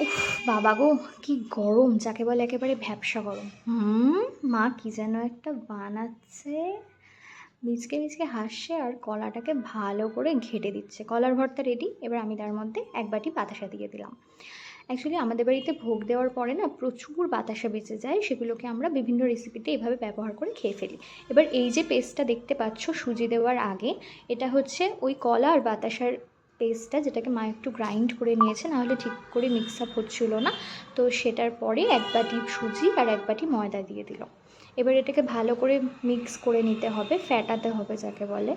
উফ, বাবা গো, কি গরম, যাকে বলে একেবারে ভ্যাবসা গরম। হুম, মা কি যেন একটা বানাচ্ছে। মিচকে মিচকে হাসছে আর কলাটাকে ভালো করে ঘেটে দিচ্ছে। কলার ভর্তা রেডি এবার আমি তার মধ্যে এক বাটি বাতাসা দিয়ে দিলাম। অ্যাকচুয়ালি আমাদের বাড়িতে ভোগ দেওয়ার পরে না প্রচুর বাতাসা বেঁচে যায়, সেগুলোকে আমরা বিভিন্ন রেসিপিতে এভাবে ব্যবহার করে খেয়ে ফেলি। এবার এই যে পেস্টটা দেখতে পাচ্ছ সুজি দেওয়ার আগে, এটা হচ্ছে ওই কলা আর বাতাসার পেস্টটা যেটাকে মা একটু গ্রাইন্ড করে নিয়েছে, নাহলে ঠিক করে মিক্স আপ হচ্ছিল না। তো সেটার পরে এক বাটি সুজি আর এক বাটি ময়দা দিয়ে দিল। এবার এটাকে ভালো করে মিক্স করে নিতে হবে ফ্যাটাতে হবে যাকে বলে।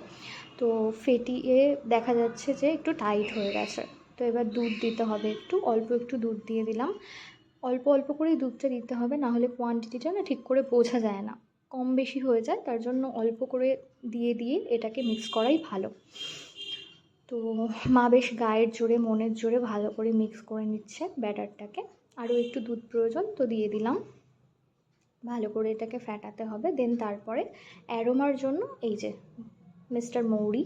তো ফেটিয়ে দেখা যাচ্ছে যে একটু টাইট হয়ে গেছে। তো এবার দুধ দিতে হবে একটু, অল্প একটু দুধ দিয়ে দিলাম। অল্প অল্প করেই দুধটা দিতে হবে না হলে কোয়ান্টিটিটা না ঠিক করে বোঝা যায় না। কম বেশি হয়ে যায়, তার জন্য অল্প করে দিয়ে দিয়ে এটাকে মিক্স করাই ভালো। তো মা বেশ গায়ের জোরে, মনের জোরে ভালো করে মিক্স করে নিচ্ছে ব্যাটারটাকে। আরও একটু দুধ প্রয়োজন, তো দিয়ে দিলাম। ভালো করে এটাকে ফ্যাটাতে হবে দেন তারপরে অ্যারোমার জন্য এই যে মিস্টার মৌরি।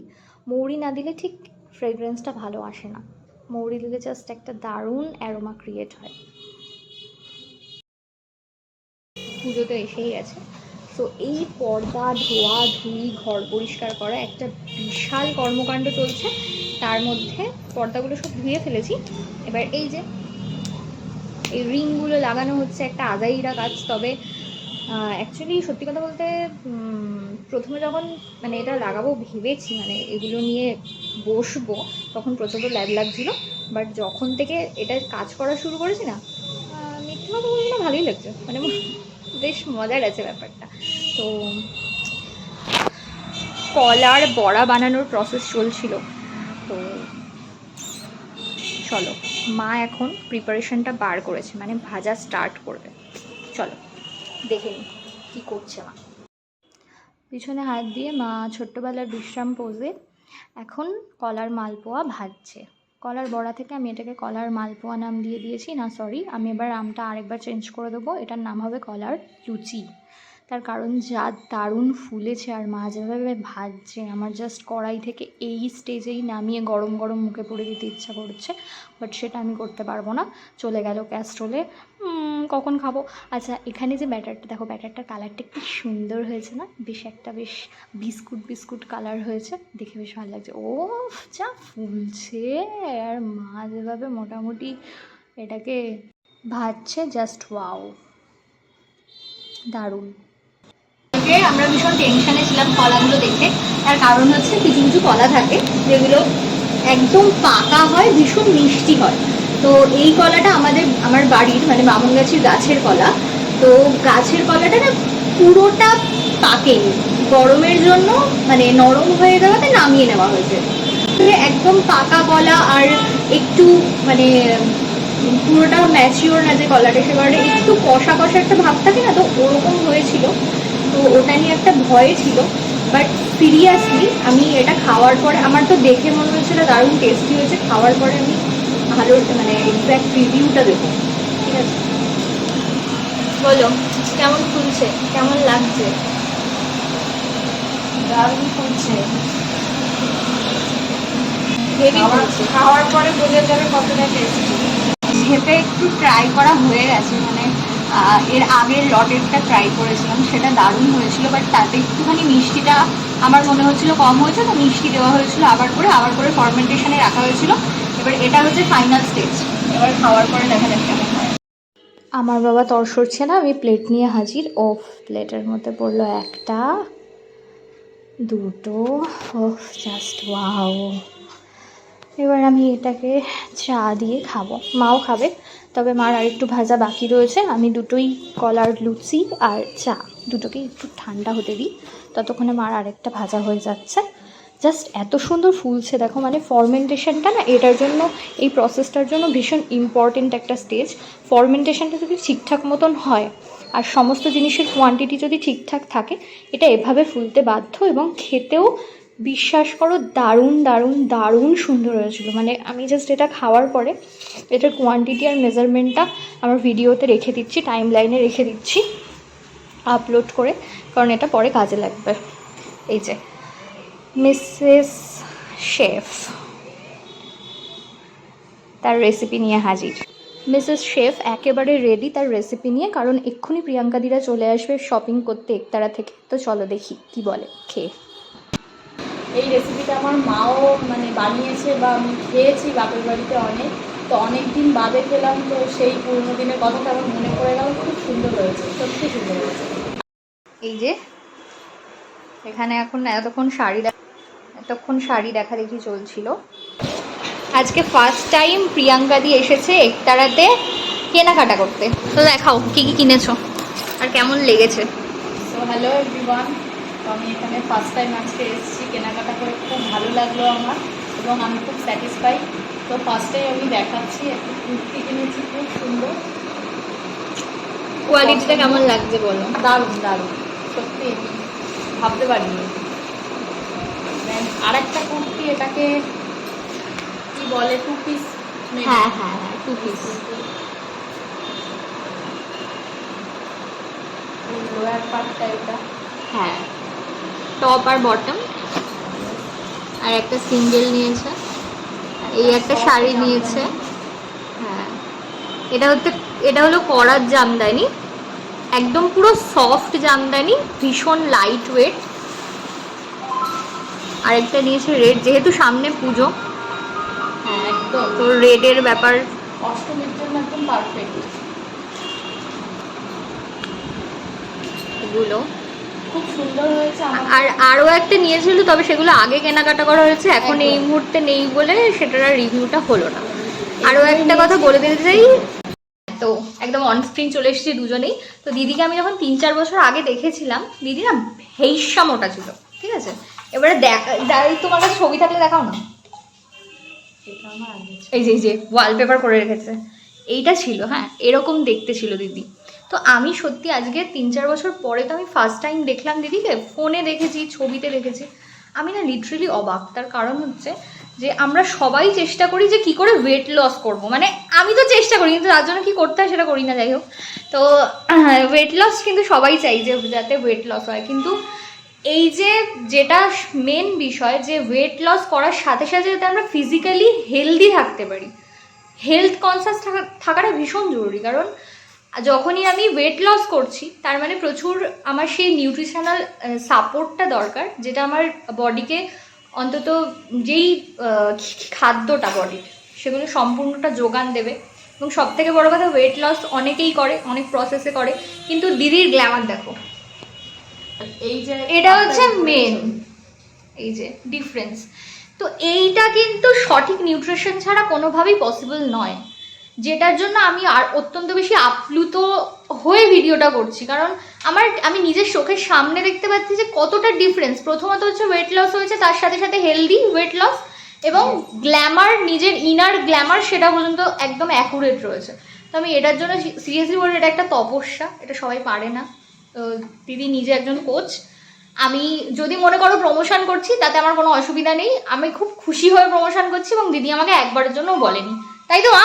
মৌরি না দিলে ঠিক ফ্রেগরেন্সটা ভালো আসে না। মৌরি দিলে জাস্ট একটা দারুণ অ্যারোমা ক্রিয়েট হয়। পুজো তো এসেই গেছে। তো এই পর্দা, ধোয়া ধুই ঘর পরিষ্কার করা একটা বিশাল কর্মকাণ্ড চলছে। তার মধ্যে পর্দাগুলো সব ধুয়ে ফেলেছি। এবার এই যে, এই রিংগুলো লাগানো হচ্ছে একটা আদাইরা কাজ তবে অ্যাকচুয়ালি সত্যি কথা বলতে প্রথমে যখন মানে এটা লাগাবো ভেবেছি মানে এগুলো নিয়ে বসবো, তখন প্রচণ্ড ল্যাব লাগছিল। বাট যখন থেকে এটা কাজ করা শুরু করেছি না মিথ্যে কথা বলব না, ভালোই লাগছে। মানে বেশ মজার আছে ব্যাপারটা। তো কলার বড়া বানানোর প্রসেস চলছিল। তো চলো, মা এখন প্রিপারেশনটা বার করেছে মানে ভাজা স্টার্ট করবে। চলো, দেখে নিই কী করছে মা। পিছনে হাত দিয়ে মা ছোট্টবেলার বিশ্রাম পোজে এখন কলার মালপোয়া ভাজছে। কলার বড়া থেকে আমি এটাকে কলার মালপোয়া নাম দিয়ে দিয়েছি। না সরি আমি এবার আমটা আরেকবার চেঞ্জ করে দেবো। এটার নাম হবে কলার লুচি। তার কারণ যা দারুণ ফুলেছে আর মা যেভাবে ভাজছে আমার জাস্ট কড়াই থেকে এই স্টেজেই নামিয়ে গরম গরম মুখে পড়ে দিতে ইচ্ছা করছে বাট সেটা আমি করতে পারব না। চলে গেল ক্যাস্ট্রোলে কখন খাব? আচ্ছা এখানে যে ব্যাটারটা দেখো ব্যাটারটার কালারটা কি সুন্দর হয়েছে না? বেশ একটা বেশ বিস্কুট বিস্কুট কালার হয়েছে। দেখে বেশ ভালো লাগছে। ও যা ফুলছে! আর মা যেভাবে মোটামুটি এটাকে ভাজছে জাস্ট ওয়াও দারুণ। ভীষণ টেনশনে ছিলাম কলাগুলো দেখে। তার কারণ হচ্ছে কিছু কিছু কলা থাকে যেগুলো একদম পাকা হয়, ভীষণ মিষ্টি হয়। তো এই কলাটা আমাদের, আমার বাড়ির মানে বামনগাছির গাছের গাছের কলা। তো গাছের কলাটা না পুরোটা পাকেনি। গরমের জন্য মানে নরম হয়ে যাওয়াতে নামিয়ে নেওয়া হয়েছে। একদম পাকা কলা আর একটু মানে পুরোটা ম্যাচিওর না যে কলাটা, সে কারণে একটু কষা কষা একটা ভাব থাকে না, তো ওরকম হয়েছিল। তো ওটা নিয়ে একটা ভয় ছিল বাট সিরিয়াসলি আমি এটা খাওয়ার পরে আমার তো দেখে মনে হয়েছিল দারুণ টেস্টি হয়েছে খাওয়ার পরে আমি ভালো মানে এক্স্যাক্ট রিভিউটা দেবো। ঠিক আছে? বলো কেমন ফুলছে? কেমন লাগছে? দারুণ ফুলছে। হেভি খাওয়ার পরে বোঝা যাবে কতটা টেস্টি সেটা একটু ট্রাই করা হয়ে গেছে মানে এর আগের লটেরটা ট্রাই করেছিলাম, সেটা দারুণ হয়েছিল বাট তাতে একটুখানি মিষ্টিটা আমার মনে হচ্ছিল কম হয়েছে, তো মিষ্টি দেওয়া হয়েছিল আবার করে আবার করে ফরমেন্টেশনে রাখা হয়েছিল। এবার এটা হচ্ছে ফাইনাল স্টেজ এবার খাওয়ার পরে দেখা যাক কেমন আমার বাবা তর সরছে না, আমি প্লেট নিয়ে হাজির। ও প্লেটের মধ্যে পড়ল একটা, দুটো ও জাস্ট ওয়াও এবার আমি এটাকে চা দিয়ে খাব। মাও খাবে, তবে মার আরেকটু ভাজা বাকি রয়েছে। আমি দুটোই কলার লুচি আর চা, দুটোকে একটু ঠান্ডা হতে দিই। ততক্ষণে মার আরেকটা ভাজা হয়ে যাচ্ছে। জাস্ট এত সুন্দর ফুলছে, দেখো মানে ফরমেন্টেশনটা না, এটার জন্য, এই প্রসেসটার জন্য ভীষণ ইম্পর্টেন্ট একটা স্টেজ ফরমেন্টেশনটা যদি ঠিকঠাক মতন হয়, আর সমস্ত জিনিসের কোয়ান্টিটি যদি ঠিকঠাক থাকে, এটা এভাবে ফুলতে বাধ্য এবং খেতেও বিশ্বাস করো, দারুণ দারুণ দারুণ সুন্দর হয়েছিল। মানে আমি জাস্ট এটা খাওয়ার পরে, এটার কোয়ান্টিটি আর মেজারমেন্টটা আমার ভিডিওতে রেখে দিচ্ছি টাইম লাইনে রেখে দিচ্ছি আপলোড করে, কারণ এটা পরে কাজে লাগবে। এই যে মিসেস শেফ তার রেসিপি নিয়ে হাজির। মিসেস শেফ একেবারে রেডি তার রেসিপি নিয়ে, কারণ এক্ষুনি প্রিয়াঙ্কাদিরা চলে আসবে শপিং করতে একতারা থেকে। তো চলো দেখি কি বলে, খেয়ে। এই রেসিপিটা আমার মাও মানে বানিয়েছে বা আমি খেয়েছি বাপের বাড়িতে অনেক। তো অনেক দিন বাদে খেলাম তো সেই পুরোনো দিনের কথাটা আমার মনে পড়ে গেল। খুব সুন্দর হয়েছে সত্যি সুন্দর হয়েছে। এই যে এখানে এখন এতক্ষণ শাড়ি দেখা এতক্ষণ শাড়ি দেখা দেখি চলছিল। আজকে ফার্স্ট টাইম প্রিয়াঙ্কা দি এসেছে একতারাতে কেনাকাটা করতে। তো দেখাও কি কি কিনেছো? আর কেমন লেগেছে? সো হ্যালো এভরিওয়ান তো আমি এখানে ফার্স্ট টাইম আজকে এসেছি কেনাকাটা করে খুব ভালো লাগল আমার এবং আমি খুব স্যাটিসফাই তো ফার্স্টেই আমি দেখাচ্ছি একটা কুর্তি কিনেছি খুব সুন্দর। কোয়ালিটিটা কেমন লাগছে বলো? দারুণ দারুণ। সত্যি ভাবতে পারিনি। Then আরেকটা কুর্তি এটাকে কি বলে টু পিস হ্যাঁ হ্যাঁ হ্যাঁ টু পিস লোয়ার পার্টটা এটা। হ্যাঁ। টপ আর বটম আর একটা সিঙ্গেল নিয়েছে। এই একটা শাড়ি নিয়েছে। হ্যাঁ। এটা হচ্ছে এটা হলো করার জামদানি। একদম পুরো সফট জামদানি ভীষণ লাইট ওয়েট আরেকটা নিয়েছে রেড যেহেতু সামনে পুজো। হ্যাঁ একদম। তো রেডের ব্যাপার। অষ্টমীর জন্য একদম পারফেক্ট এগুলো। খুব সুন্দর হয়েছে আর আরও একটা নিয়েছিল তবে সেগুলো আগে কেনাকাটা করা হয়েছে এখন এই মুহূর্তে নেই বলে সেটার আর রিভিউটা হলো না। আরও একটা কথা বলে দিতে চাই তো একদম অন স্ক্রিন চলে এসেছি দুজনেই। তো দিদিকে আমি যখন তিন চার বছর আগে দেখেছিলাম দিদি না ভেইসা মোটা ছিল ঠিক আছে? এবারে দেখা তোমার কাছে ছবি থাকলে দেখাও না। এই যে এই যে ওয়ালপেপার করে রেখেছে। এইটা ছিল হ্যাঁ এরকম দেখতে ছিল দিদি। তো আমি সত্যি আজকে তিন চার বছর পরে তো আমি ফার্স্ট টাইম দেখলাম দিদিকে ফোনে দেখেছি, ছবিতে দেখেছি। আমি না লিটারেলি অবাক। তার কারণ হচ্ছে যে আমরা সবাই চেষ্টা করি যে কি করে ওয়েট লস করব। মানে আমি তো চেষ্টা করি, কিন্তু তার জন্য কী করতে হয় সেটা করি না, যাই হোক। তো ওয়েট লস কিন্তু সবাই চাই যে যাতে ওয়েট লস হয়। কিন্তু এই যে যেটা মেন বিষয় যে ওয়েট লস করার সাথে সাথে যাতে আমরা ফিজিক্যালি হেলদি থাকতে পারি হেলথ কনসাস থাকা থাকাটা ভীষণ জরুরি। কারণ যখনই আমি ওয়েট লস করছি তার মানে প্রচুর আমার সেই নিউট্রিশনাল সাপোর্টটা দরকার যেটা আমার বডিকে অন্তত যেই খাদ্যটা বডির সেগুলো সম্পূর্ণটা যোগান দেবে। এবং সব থেকে বড়ো কথা ওয়েট লস অনেকেই করে অনেক প্রসেসে করে। কিন্তু দিদির গ্ল্যামার দেখো। এই যে এটা হচ্ছে মেন এই যে ডিফারেন্স তো এইটা কিন্তু সঠিক নিউট্রিশন ছাড়া কোনোভাবেই পসিবল নয়। যেটার জন্য আমি আর অত্যন্ত বেশি আপ্লুত হয়ে ভিডিওটা করছি। কারণ আমার, আমি নিজের চোখের সামনে দেখতে পাচ্ছি যে কতটা ডিফারেন্স প্রথমত হচ্ছে ওয়েট লস হয়েছে, তার সাথে সাথে হেলদি ওয়েট লস এবং গ্ল্যামার নিজের ইনার গ্ল্যামার সেটা পর্যন্ত একদম অ্যাকুরেট রয়েছে। তো আমি এটার জন্য সিরিয়াসলি বলি এটা একটা তপস্যা, এটা সবাই পারে না। তো দিদি নিজে একজন কোচ আমি যদি মনে করো প্রমোশন করছি তাতে আমার কোনো অসুবিধা নেই। আমি খুব খুশি হয়ে প্রমোশন করছি এবং দিদি আমাকে একবারের জন্য বলেনি। তাই তো মা?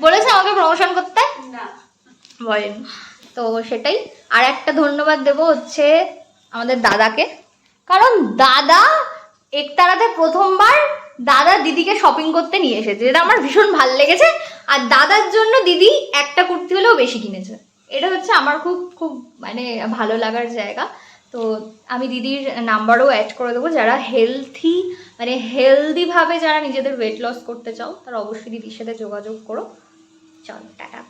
বলেছে আমাকে প্রমোশন করতে? না। বলেন। তো সেটাই। আর একটা ধন্যবাদ দেব হচ্ছে আমাদের দাদাকে। কারণ দাদা একতারাতে প্রথমবার দাদা দিদিকে শপিং করতে নিয়ে এসেছে। যেটা আমার ভীষণ ভালো লেগেছে। আর দাদার জন্য দিদি একটা কুর্তি হলেও বেশি কিনেছে। এটা হচ্ছে আমার খুব খুব মানে ভালো লাগার জায়গা। তো আমি দিদির নাম্বারও অ্যাড করে দেবো। যারা হেলথি মানে হেলদিভাবে যারা নিজেদের ওয়েট লস করতে চাও, তারা অবশ্যই দিদির সাথে যোগাযোগ করো। চল, টাটা।